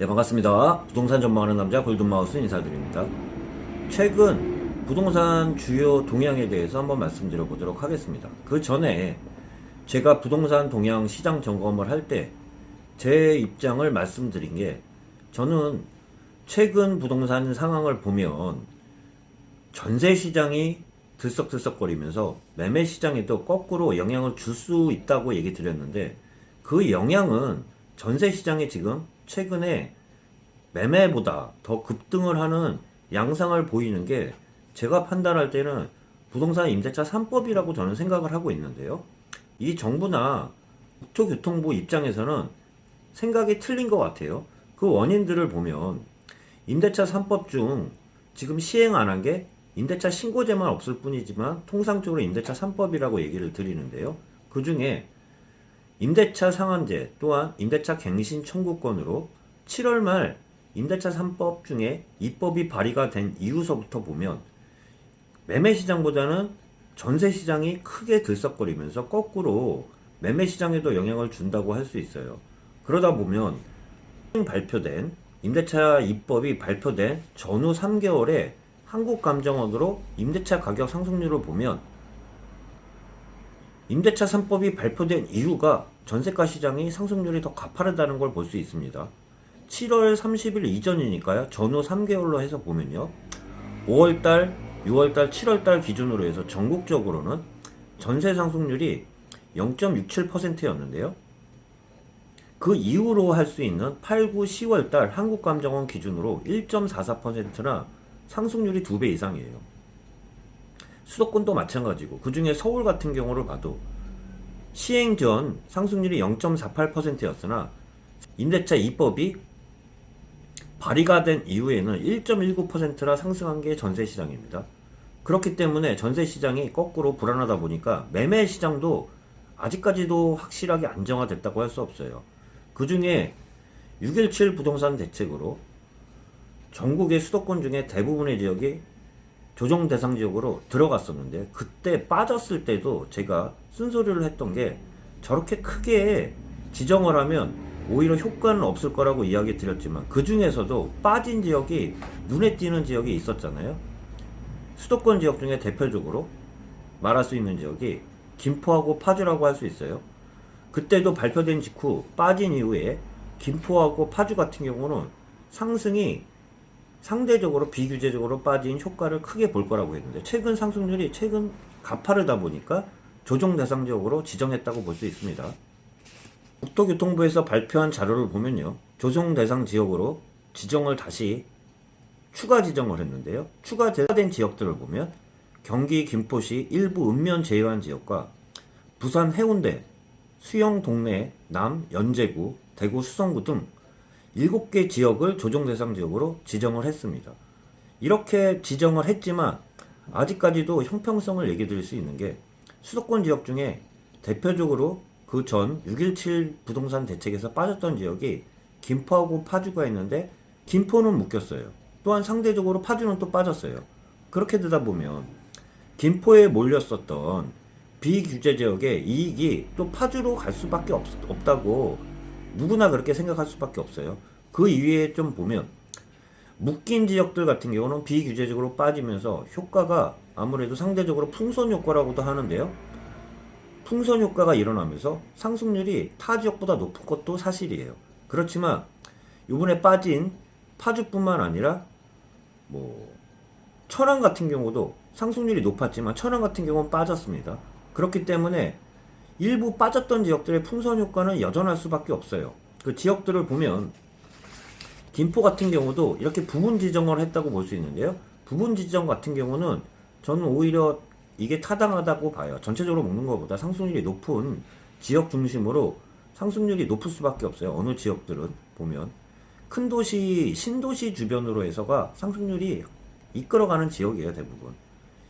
네, 반갑습니다. 부동산 전망하는 남자 골든마우스 인사드립니다. 최근 부동산 주요 동향에 대해서 한번 말씀드려 보도록 하겠습니다. 그 전에 제가 부동산 동향 시장 점검을 할 때 제 입장을 말씀드린 게 저는 최근 부동산 상황을 보면 전세 시장이 들썩들썩거리면서 매매 시장에도 거꾸로 영향을 줄 수 있다고 얘기 드렸는데 그 영향은 전세 시장이 지금 최근에 매매보다 더 급등을 하는 양상을 보이는 게 제가 판단할 때는 부동산 임대차 3법이라고 저는 생각을 하고 있는데요. 이 정부나 국토교통부 입장에서는 생각이 틀린 것 같아요. 그 원인들을 보면 임대차 3법 중 지금 시행 안 한 게 임대차 신고제만 없을 뿐이지만 통상적으로 임대차 3법이라고 얘기를 드리는데요. 그 중에 임대차 상한제 또한 임대차 갱신 청구권으로 7월 말 임대차 3법 중에 입법이 발의가 된 이후서부터 보면 매매 시장보다는 전세 시장이 크게 들썩거리면서 거꾸로 매매 시장에도 영향을 준다고 할 수 있어요. 그러다 보면 발표된 임대차 입법이 발표된 전후 3개월에 한국감정원으로 임대차 가격 상승률을 보면 임대차 3법이 발표된 이유가 전세가 시장이 상승률이 더 가파르다는 걸 볼 수 있습니다. 7월 30일 이전이니까요. 전후 3개월로 해서 보면요. 5월달, 6월달, 7월달 기준으로 해서 전국적으로는 전세 상승률이 0.67%였는데요. 그 이후로 할 수 있는 8, 9, 10월달 한국감정원 기준으로 1.44%나 상승률이 2배 이상이에요. 수도권도 마찬가지고 그 중에 서울 같은 경우를 봐도 시행 전 상승률이 0.48%였으나 임대차 입법이 발의가 된 이후에는 1.19%나 상승한 게 전세 시장입니다. 그렇기 때문에 전세 시장이 거꾸로 불안하다 보니까 매매 시장도 아직까지도 확실하게 안정화됐다고 할 수 없어요. 그 중에 6.17 부동산 대책으로 전국의 수도권 중에 대부분의 지역이 조정 대상 지역으로 들어갔었는데 그때 빠졌을 때도 제가 쓴소리를 했던 게 저렇게 크게 지정을 하면 오히려 효과는 없을 거라고 이야기 드렸지만 그 중에서도 빠진 지역이 눈에 띄는 지역이 있었잖아요. 수도권 지역 중에 대표적으로 말할 수 있는 지역이 김포하고 파주라고 할 수 있어요. 그때도 발표된 직후 빠진 이후에 김포하고 파주 같은 경우는 상승이 상대적으로 비규제적으로 빠진 효과를 크게 볼 거라고 했는데 최근 상승률이 최근 가파르다 보니까 조정 대상 지역으로 지정했다고 볼 수 있습니다. 국토교통부에서 발표한 자료를 보면요. 조정 대상 지역으로 지정을 다시 추가 지정을 했는데요. 추가 제외된 지역들을 보면 경기 김포시 일부 읍면 제외한 지역과 부산 해운대, 수영 동래, 남 연제구, 대구 수성구 등 7개 지역을 조정 대상 지역으로 지정을 했습니다. 이렇게 지정을 했지만 아직까지도 형평성을 얘기 드릴 수 있는 게 수도권 지역 중에 대표적으로 그 전 6.17 부동산 대책에서 빠졌던 지역이 김포하고 파주가 있는데 김포는 묶였어요. 또한 상대적으로 파주는 또 빠졌어요. 그렇게 되다 보면 김포에 몰렸었던 비규제 지역의 이익이 또 파주로 갈 수밖에 없, 없다고 누구나 그렇게 생각할 수밖에 없어요. 그 이외에 좀 보면 묶인 지역들 같은 경우는 비규제적으로 빠지면서 효과가 아무래도 상대적으로 풍선 효과라고도 하는데요. 풍선 효과가 일어나면서 상승률이 타 지역보다 높은 것도 사실이에요. 그렇지만 이번에 빠진 파주뿐만 아니라 뭐 천안 같은 경우도 상승률이 높았지만 천안 같은 경우는 빠졌습니다. 그렇기 때문에 일부 빠졌던 지역들의 풍선 효과는 여전할 수밖에 없어요. 그 지역들을 보면 김포 같은 경우도 이렇게 부분 지정을 했다고 볼 수 있는데요. 부분 지정 같은 경우는 저는 오히려 이게 타당하다고 봐요. 전체적으로 먹는 것보다 상승률이 높은 지역 중심으로 상승률이 높을 수밖에 없어요. 어느 지역들은 보면 큰 도시, 신도시 주변으로 해서가 상승률이 이끌어가는 지역이에요, 대부분.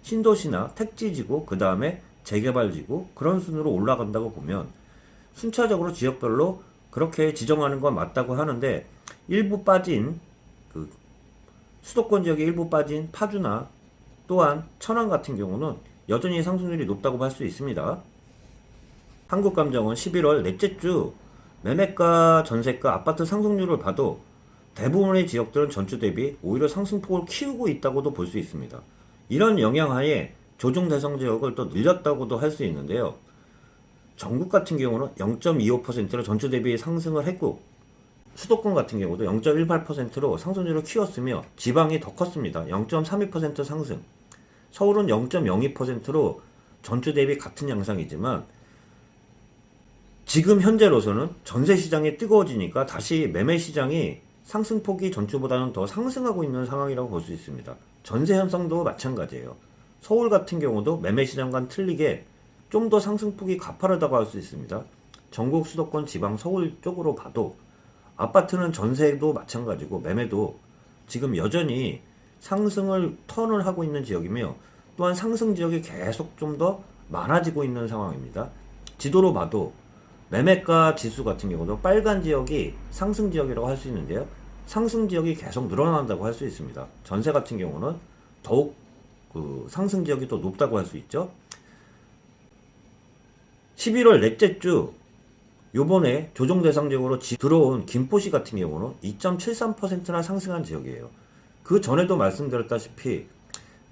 신도시나 택지지구, 그 다음에 재개발지구, 그런 순으로 올라간다고 보면 순차적으로 지역별로 그렇게 지정하는 건 맞다고 하는데 일부 빠진 그 수도권 지역에 일부 빠진 파주나 또한 천안 같은 경우는 여전히 상승률이 높다고 할수 있습니다. 한국감정은 11월 넷째 주 매매가, 전세가, 아파트 상승률을 봐도 대부분의 지역들은 전주 대비 오히려 상승폭을 키우고 있다고도 볼 수 있습니다. 이런 영향하에 조정 대상 지역을 또 늘렸다고도 할 수 있는데요. 전국 같은 경우는 0.25%로 전주 대비 상승을 했고 수도권 같은 경우도 0.18%로 상승률을 키웠으며 지방이 더 컸습니다. 0.32% 상승. 서울은 0.02%로 전주 대비 같은 양상이지만 지금 현재로서는 전세 시장이 뜨거워지니까 다시 매매 시장이 상승폭이 전주보다는 더 상승하고 있는 상황이라고 볼 수 있습니다. 전세 현상도 마찬가지예요. 서울 같은 경우도 매매 시장과는 틀리게 좀 더 상승폭이 가파르다고 할 수 있습니다. 전국 수도권 지방 서울 쪽으로 봐도 아파트는 전세도 마찬가지고 매매도 지금 여전히 상승을 턴을 하고 있는 지역이며 또한 상승 지역이 계속 좀 더 많아지고 있는 상황입니다. 지도로 봐도 매매가 지수 같은 경우도 빨간 지역이 상승 지역이라고 할 수 있는데요. 상승 지역이 계속 늘어난다고 할 수 있습니다. 전세 같은 경우는 더욱 그 상승 지역이 더 높다고 할 수 있죠. 11월 넷째 주 요번에 조정 대상 지역으로 지- 들어온 김포시 같은 경우는 2.73%나 상승한 지역이에요. 그 전에도 말씀드렸다시피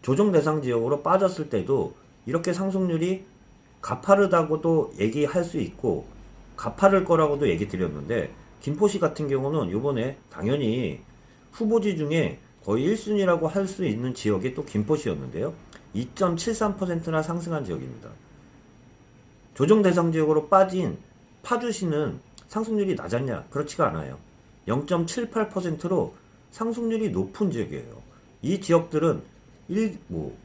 조정 대상 지역으로 빠졌을 때도 이렇게 상승률이 가파르다고도 얘기할 수 있고 가파를 거라고도 얘기 드렸는데 김포시 같은 경우는 요번에 당연히 후보지 중에 거의 1순위라고 할 수 있는 지역이 또 김포시였는데요. 2.73%나 상승한 지역입니다. 조정 대상 지역으로 빠진 파주시는 상승률이 낮았냐? 그렇지가 않아요. 0.78%로 상승률이 높은 지역이에요. 이 지역들은 1, 뭐,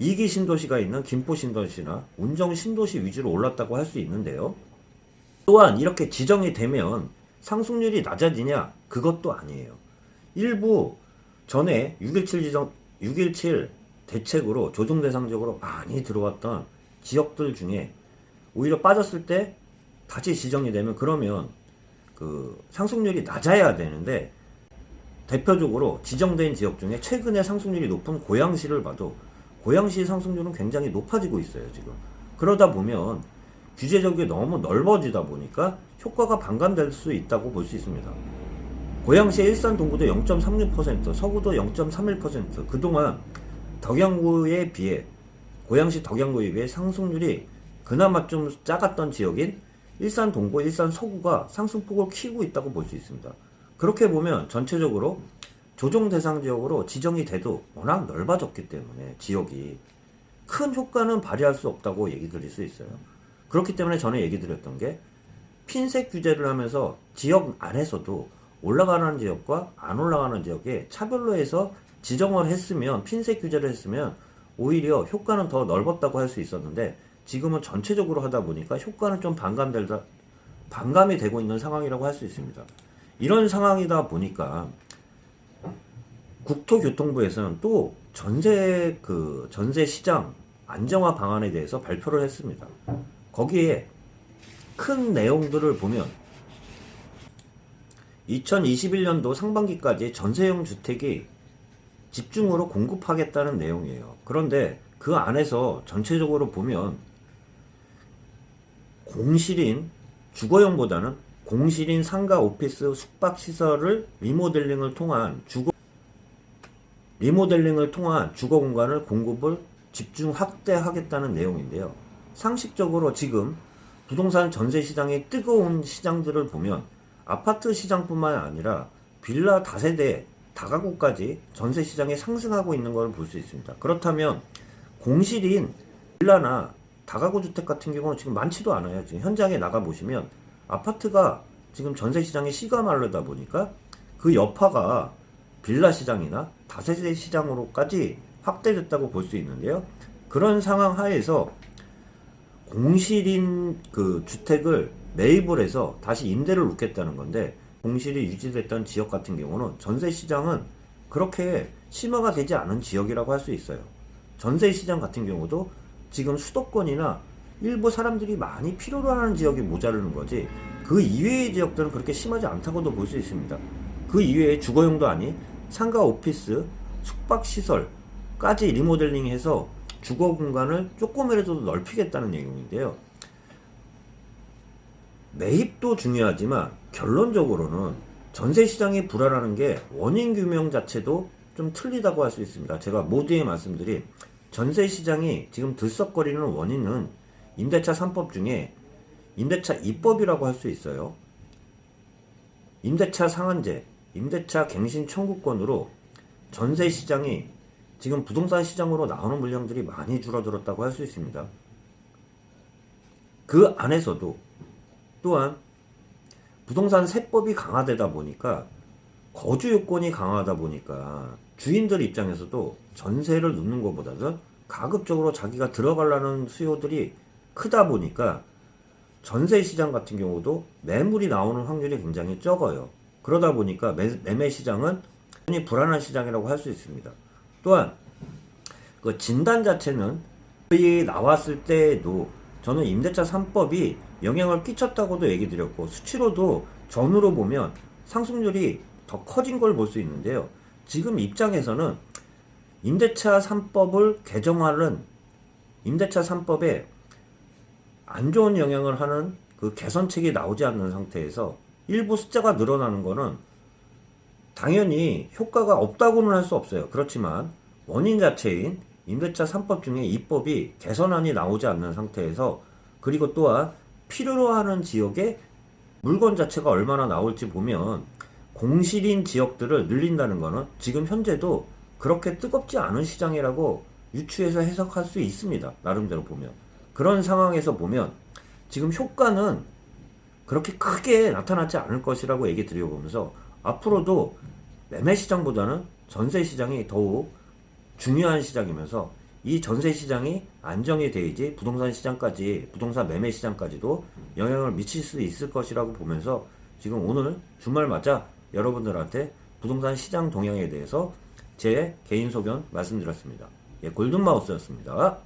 2기 신도시가 있는 김포 신도시나 운정 신도시 위주로 올랐다고 할 수 있는데요. 또한 이렇게 지정이 되면 상승률이 낮아지냐? 그것도 아니에요. 일부 전에 617 지정, 617 대책으로 조정 대상적으로 많이 들어왔던 지역들 중에 오히려 빠졌을 때 다시 지정이 되면 그러면 그 상승률이 낮아야 되는데 대표적으로 지정된 지역 중에 최근에 상승률이 높은 고양시를 봐도 고양시 상승률은 굉장히 높아지고 있어요 지금. 그러다 보면 규제적이 너무 넓어지다 보니까 효과가 반감될 수 있다고 볼 수 있습니다 고양시 일산 동구도 0.36% 서구도 0.31% 그동안 덕양구에 비해 고양시 덕양구에 비해 상승률이 그나마 좀 작았던 지역인 일산 동구, 일산 서구가 상승폭을 키우고 있다고 볼 수 있습니다. 그렇게 보면 전체적으로 조정 대상 지역으로 지정이 돼도 워낙 넓어졌기 때문에 지역이 큰 효과는 발휘할 수 없다고 얘기 드릴 수 있어요. 그렇기 때문에 전에 얘기 드렸던 게 핀셋 규제를 하면서 지역 안에서도 올라가는 지역과 안 올라가는 지역에 차별로 해서 지정을 했으면 핀셋 규제를 했으면 오히려 효과는 더 넓었다고 할 수 있었는데 지금은 전체적으로 하다 보니까 효과는 좀 반감되다 반감이 되고 있는 상황이라고 할 수 있습니다. 이런 상황이다 보니까 국토교통부에서는 또 전세 그 전세 시장 안정화 방안에 대해서 발표를 했습니다. 거기에 큰 내용들을 보면 2021년도 상반기까지 전세형 주택이 집중으로 공급하겠다는 내용이에요. 그런데 그 안에서 전체적으로 보면 공실인 주거용보다는 공실인 상가 오피스 숙박 시설을 리모델링을 통한 주거 리모델링을 통한 주거 공간을 공급을 집중 확대하겠다는 내용인데요. 상식적으로 지금 부동산 전세 시장의 뜨거운 시장들을 보면 아파트 시장뿐만 아니라 빌라 다세대 다가구까지 전세 시장에 상승하고 있는 걸 볼 수 있습니다. 그렇다면 공실인 빌라나 다가구 주택 같은 경우는 지금 많지도 않아요. 지금 현장에 나가 보시면 아파트가 지금 전세 시장에 씨가 마르다 보니까 그 여파가 빌라 시장이나 다세대 시장으로까지 확대됐다고 볼 수 있는데요. 그런 상황 하에서 공실인 그 주택을 매입을 해서 다시 임대를 놓겠다는 건데 공실이 유지됐던 지역 같은 경우는 전세 시장은 그렇게 심화가 되지 않은 지역이라고 할 수 있어요. 전세 시장 같은 경우도 지금 수도권이나 일부 사람들이 많이 필요로 하는 지역이 모자르는 거지 그 이외의 지역들은 그렇게 심하지 않다고도 볼 수 있습니다. 그 이외에 주거용도 아닌 상가 오피스, 숙박 시설까지 리모델링해서 주거 공간을 조금이라도 넓히겠다는 내용인데요. 매입도 중요하지만 결론적으로는 전세 시장이 불안하는 게 원인 규명 자체도 좀 틀리다고 할 수 있습니다. 제가 모두에 말씀드린 전세 시장이 지금 들썩거리는 원인은 임대차 3법 중에 임대차 2법이라고 할 수 있어요. 임대차 상한제, 임대차 갱신 청구권으로 전세 시장이 지금 부동산 시장으로 나오는 물량들이 많이 줄어들었다고 할 수 있습니다. 그 안에서도 또한 부동산 세법이 강화되다 보니까 거주 요건이 강화하다 보니까 주인들 입장에서도 전세를 넣는 것보다는 가급적으로 자기가 들어가려는 수요들이 크다 보니까 전세 시장 같은 경우도 매물이 나오는 확률이 굉장히 적어요. 그러다 보니까 매, 매매 시장은 굉장히 불안한 시장이라고 할 수 있습니다. 또한 그 진단 자체는 나왔을 때에도 저는 임대차 3법이 영향을 끼쳤다고도 얘기 드렸고 수치로도 전후로 보면 상승률이 더 커진 걸 볼 수 있는데요. 지금 입장에서는 임대차 3법을 개정하는 임대차 3법에 안 좋은 영향을 하는 그 개선책이 나오지 않는 상태에서 일부 숫자가 늘어나는 거는 당연히 효과가 없다고는 할 수 없어요. 그렇지만 원인 자체인 임대차 3법 중에 2법이 개선안이 나오지 않는 상태에서 그리고 또한 필요로 하는 지역에 물건 자체가 얼마나 나올지 보면 공실인 지역들을 늘린다는 거는 지금 현재도 그렇게 뜨겁지 않은 시장이라고 유추해서 해석할 수 있습니다. 나름대로 보면. 그런 상황에서 보면 지금 효과는 그렇게 크게 나타나지 않을 것이라고 얘기 드려보면서 앞으로도 매매 시장보다는 전세 시장이 더욱 중요한 시장이면서 이 전세 시장이 안정이 돼야지 부동산 시장까지 부동산 매매 시장까지도 영향을 미칠 수 있을 것이라고 보면서 지금 오늘 주말 맞아 여러분들한테 부동산 시장 동향에 대해서 제 개인 소견 말씀드렸습니다. 예, 골든마우스였습니다.